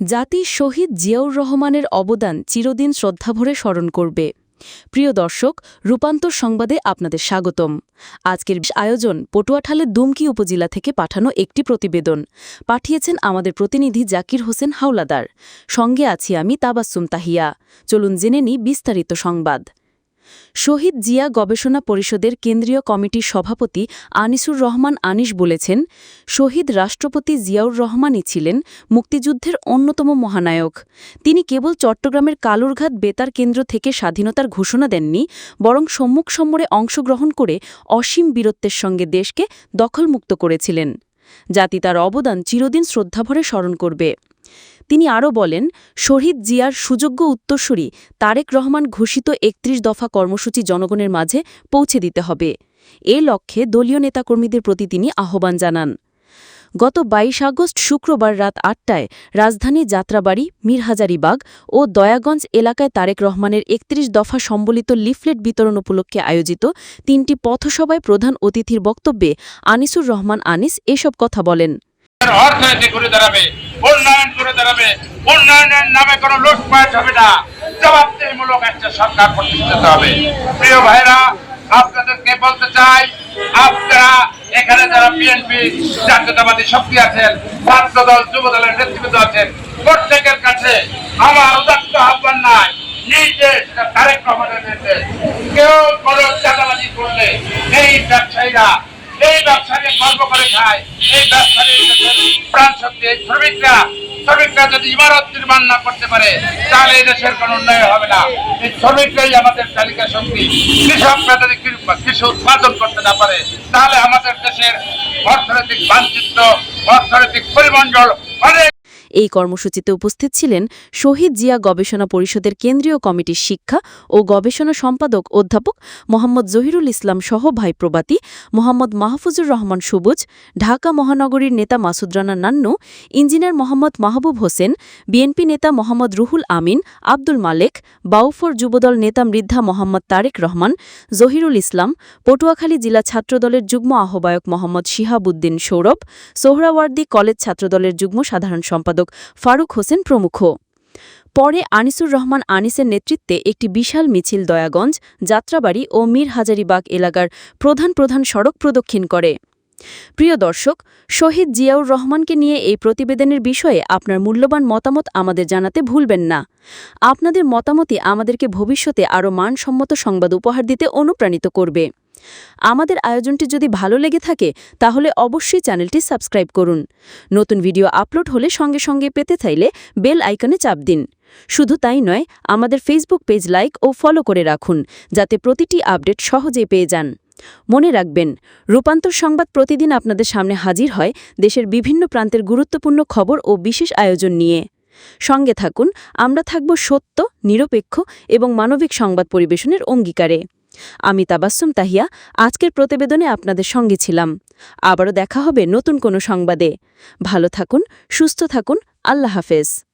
জাতি শহীদ জিয়াউর রহমানের অবদান চিরদিন শ্রদ্ধাভরে স্মরণ করবে। প্রিয় দর্শক, রূপান্তর সংবাদে আপনাদের স্বাগতম। আজকের আয়োজন পটুয়াঠালের দুমকি উপজেলা থেকে পাঠানো একটি প্রতিবেদন। পাঠিয়েছেন আমাদের প্রতিনিধি জাকির হোসেন হাওলাদার। সঙ্গে আছি আমি তাবাসুম তাহিয়া। চলুন জেনে নি বিস্তারিত সংবাদ। শহীদ জিয়া গবেষণা পরিষদের কেন্দ্রীয় কমিটির সভাপতি আনিসুর রহমান আনিস বলেছেন, শহীদ রাষ্ট্রপতি জিয়াউর রহমানই ছিলেন মুক্তিযুদ্ধের অন্যতম মহানায়ক। তিনি কেবল চট্টগ্রামের কালুরঘাট বেতার কেন্দ্র থেকে স্বাধীনতার ঘোষণা দেননি, বরং সম্মুখ সম্মরে অংশগ্রহণ করে অসীম বীরত্বের সঙ্গে দেশকে দখলমুক্ত করেছিলেন। জাতি তার অবদান চিরদিন শ্রদ্ধাভরে স্মরণ করবে। তিনি আরও বলেন, শহীদ জিয়ার সুযোগ্য উত্তরসূরি তারেক রহমান ঘোষিত একত্রিশ দফা কর্মসূচি জনগণের মাঝে পৌঁছে দিতে হবে। এ লক্ষ্যে দলীয় নেতাকর্মীদের প্রতি তিনি আহ্বান জানান। গত ২২ আগস্ট শুক্রবার রাত আটটায় রাজধানী যাত্রাবাড়ি, মীরহাজারিবাগ ও দয়াগঞ্জ এলাকায় তারেক রহমানের একত্রিশ দফা সম্বলিত লিফলেট বিতরণ উপলক্ষে আয়োজিত তিনটি পথসভায় প্রধান অতিথির বক্তব্যে আনিসুর রহমান আনিস এসব কথা বলেন। উন্নয়ন করে দাঁড়াবে। উন্নয়নের নামে কোনো লুটপাট হবে না। জবাবদিহিমূলক একটা সরকার প্রতিষ্ঠিত হবে। প্রিয় ভাইরা, আপনাদেরকে বলতে চাই, আপনারা এখানে যারা বিএনপি জাতীয়তাবাদী শক্তি আছেন ছাত্র দল যুব দলের নেতৃত্ব আছেন, প্রত্যেকের কাছে আমার উদাত্ত আহ্বান নাই নির্দেশ তারেক রহমানের নির্দেশ। কেউ কোনো চাঁদাবাজি করলে এই ব্যবসায়ীরা করে খায়। এই প্রাণ শক্তি, এই শ্রমিকরা শ্রমিকরা যদি ইমারত নির্মাণ না করতে পারে, তাহলে এই দেশের কোনো উন্নয়ন হবে না। এই শ্রমিকরাই আমাদের তালিকা শক্তি। কৃষকরা যদি কৃষি উৎপাদন করতে না পারে, তাহলে আমাদের দেশের অর্থনৈতিক মানচিত্র অর্থনৈতিক পরিমণ্ডল অনেক এই কর্মসূচিতে উপস্থিত ছিলেন শহীদ জিয়া গবেষণা পরিষদের কেন্দ্রীয় কমিটির শিক্ষা ও গবেষণা সম্পাদক অধ্যাপক মোহাম্মদ জহিরুল ইসলাম সহ ভাই প্রবাতী, মোহাম্মদ মাহফুজুর রহমান সবুজ, ঢাকা মহানগরীর নেতা মাসুদ রানা নান্নু, ইঞ্জিনিয়ার মোহাম্মদ মাহবুব হোসেন, বিএনপি নেতা মোহাম্মদ রুহুল আমিন, আব্দুল মালেক, বাউফর যুবদল নেতা মৃদ্ধা মোহাম্মদ তারেক রহমান, জহিরুল ইসলাম, পটুয়াখালী জেলা ছাত্রদলের যুগ্ম আহ্বায়ক মোহাম্মদ শিহাবুদ্দিন সৌরভ, সোহরাওয়ার্দী কলেজ ছাত্রদলের যুগ্ম সাধারণ সম্পাদক ফারুক হোসেন প্রমুখ। পরে আনিসুর রহমান আনিসের নেতৃত্বে একটি বিশাল মিছিল দয়াগঞ্জ, যাত্রাবাড়ি ও মীর হাজারিবাগ এলাকার প্রধান প্রধান সড়ক প্রদক্ষিণ করে। প্রিয় দর্শক, শহীদ জিয়াউর রহমানকে নিয়ে এই প্রতিবেদনের বিষয়ে আপনার মূল্যবান মতামত আমাদের জানাতে ভুলবেন না। আপনাদের মতামতই আমাদেরকে ভবিষ্যতে আরও মানসম্মত সংবাদ উপহার দিতে অনুপ্রাণিত করবে। আমাদের আয়োজনটি যদি ভালো লেগে থাকে, তাহলে অবশ্যই চ্যানেলটি সাবস্ক্রাইব করুন। নতুন ভিডিও আপলোড হলে সঙ্গে সঙ্গে পেতে চাইলে বেল আইকনে চাপ দিন। শুধু তাই নয়, আমাদের ফেসবুক পেজ লাইক ও ফলো করে রাখুন, যাতে প্রতিটি আপডেট সহজে পেয়ে যান। মনে রাখবেন, রূপান্তর সংবাদ প্রতিদিন আপনাদের সামনে হাজির হয় দেশের বিভিন্ন প্রান্তের গুরুত্বপূর্ণ খবর ও বিশেষ আয়োজন নিয়ে। সঙ্গে থাকুন, আমরা থাকব সত্য, নিরপেক্ষ এবং মানবিক সংবাদ পরিবেশনের অঙ্গীকারে। আমি তাবাসুম তাহিয়া, আজকের প্রতিবেদনে আপনাদের সঙ্গে ছিলাম। আবারও দেখা হবে নতুন কোনো সংবাদে। ভালো থাকুন, সুস্থ থাকুন, আল্লাহ হাফেজ।